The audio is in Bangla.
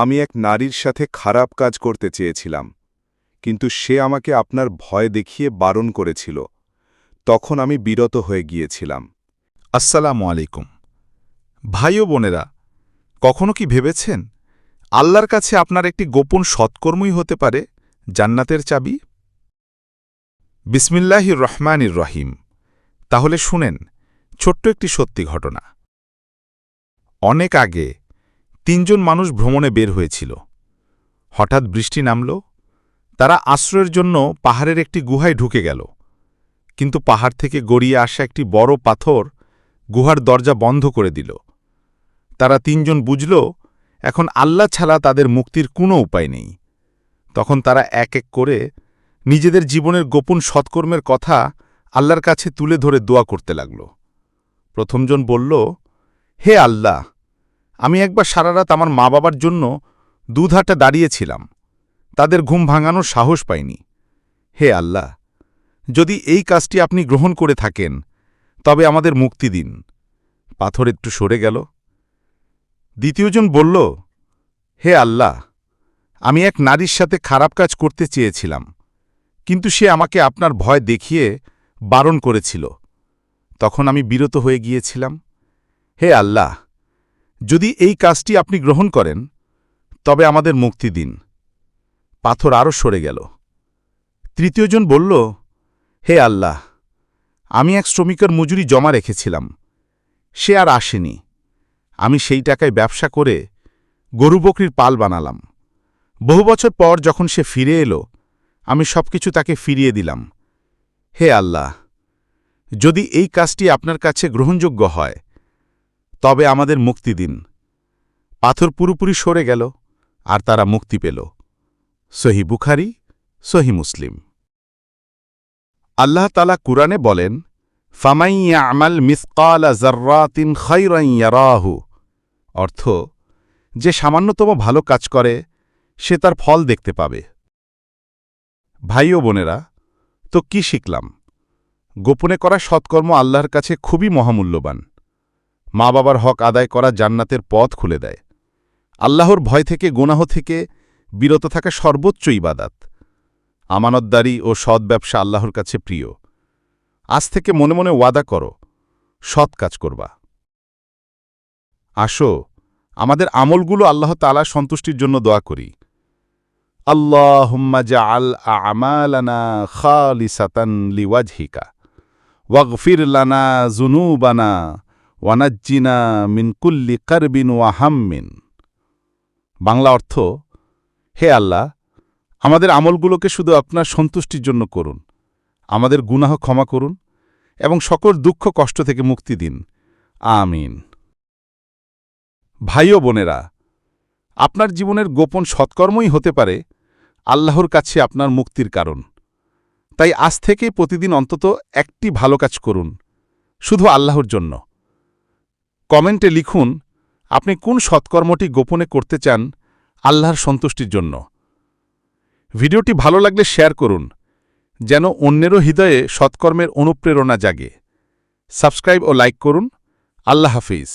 আমি এক নারীর সাথে খারাপ কাজ করতে চেয়েছিলাম, কিন্তু সে আমাকে আপনার ভয় দেখিয়ে বারণ করেছিল। তখন আমি বিরত হয়ে গিয়েছিলাম। আসসালামু আলাইকুম। ভাই ও বোনেরা, কখনো কি ভেবেছেন আল্লাহর কাছে আপনার একটি গোপন সৎকর্মই হতে পারে, জান্নাতের চাবি? বিসমিল্লাহির রহমানির রহিম। তাহলে শুনেন, ছোট্ট একটি সত্যি ঘটনা। অনেক আগে তিনজন মানুষ ভ্রমণে বের হয়েছিল। হঠাৎ বৃষ্টি নামল। তারা আশ্রয়ের জন্য পাহাড়ের একটি গুহায় ঢুকে গেল। কিন্তু পাহাড় থেকে গড়িয়ে আসা একটি বড় পাথর গুহার দরজা বন্ধ করে দিল। তারা তিনজন বুঝল, এখন আল্লাহ ছাড়া তাদের মুক্তির কোনো উপায় নেই। তখন তারা এক এক করে নিজেদের জীবনের গোপন সৎকর্মের কথা আল্লাহর কাছে তুলে ধরে দোয়া করতে লাগল। প্রথমজন বলল, হে আল্লাহ আমি একবার সারা রাত আমার মা বাবার জন্য দুধাটা দাঁড়িয়েছিলাম। তাদের ঘুম ভাঙানোর সাহস পাইনি। হে আল্লাহ, যদি এই কাজটি আপনি গ্রহণ করে থাকেন, তবে আমাদের মুক্তি দিন। পাথর একটু সরে গেল। দ্বিতীয়জন বলল, হে আল্লাহ, আমি এক নারীর সাথে খারাপ কাজ করতে চেয়েছিলাম, কিন্তু সে আমাকে আপনার ভয় দেখিয়ে বারণ করেছিল। তখন আমি বিরত হয়ে গিয়েছিলাম। হে আল্লাহ যদি এই কাজটি আপনি গ্রহণ করেন, তবে আমাদের মুক্তি দিন। পাথর আরও সরে গেল। তৃতীয়জন বলল, হে আল্লাহ, আমি এক শ্রমিকের মজুরি জমা রেখেছিলাম। সে আর আসেনি। আমি সেই টাকায় ব্যবসা করে গরু বকরির পাল বানালাম। বহু বছর পর যখন সে ফিরে এলো, আমি সবকিছু তাকে ফিরিয়ে দিলাম। হে আল্লাহ, যদি এই কাজটি আপনার কাছে গ্রহণযোগ্য হয় তবে আমাদের মুক্তি দিন। পাথর পুরোপুরি সরে গেল, আর তারা মুক্তি পেল। সহি বুখারি, সহি মুসলিম। আল্লাহ তালা কুরআনে বলেন ফামাইয়া আমাল মিসকালা জার্রাতিন খৈরাইয়ারাহু অর্থ, যে সামান্যতম ভালো কাজ করে, সে তার ফল দেখতে পাবে। ভাই ও বোনেরা, তো কি শিখলাম? গোপনে করা সৎকর্ম আল্লাহর কাছে খুবই মহামূল্যবান। মা বাবার হক আদায় করা জান্নাতের পথ খুলে দেয়। আল্লাহর ভয় থেকে, গুনাহ থেকে বিরত থাকা সর্বোচ্চ ইবাদাত। আমানতদারি ও সৎ ব্যবসা আল্লাহর কাছে প্রিয়। আজ থেকে মনে মনে ওয়াদা করো, সৎ কাজ করবা। আসো, আমাদের আমলগুলো আল্লাহ তালা সন্তুষ্টির জন্য দোয়া করি। আল্লাহুম্মা জাআল আমালানা খালিসাতান লিওয়াজহিকা। ওয়াগফির লানা জুনুবানা ওয়ানাজ্জিনা মিন কুল্লি কারবিন ওয়া হাম্মিন। বাংলা অর্থ, হে আল্লাহ, আমাদের আমলগুলোকে শুধু আপনার সন্তুষ্টির জন্য করুন, আমাদের গুনাহ ক্ষমা করুন এবং সকল দুঃখ কষ্ট থেকে মুক্তি দিন। আমিন। ভাই ও বোনেরা, আপনার জীবনের গোপন সৎকর্মই হতে পারে আল্লাহর কাছে আপনার মুক্তির কারণ। তাই আজ থেকে প্রতিদিন অন্তত একটি ভালো কাজ করুন, শুধু আল্লাহর জন্য। কমেন্টে লিখুন, আপনি কোন সৎকর্মটি গোপনে করতে চান আল্লাহর সন্তুষ্টির জন্য। ভিডিওটি ভালো লাগলে শেয়ার করুন, যেন অন্যেরও হৃদয়ে সৎকর্মের অনুপ্রেরণা জাগে। সাবস্ক্রাইব ও লাইক করুন, আল্লাহ হাফিজ।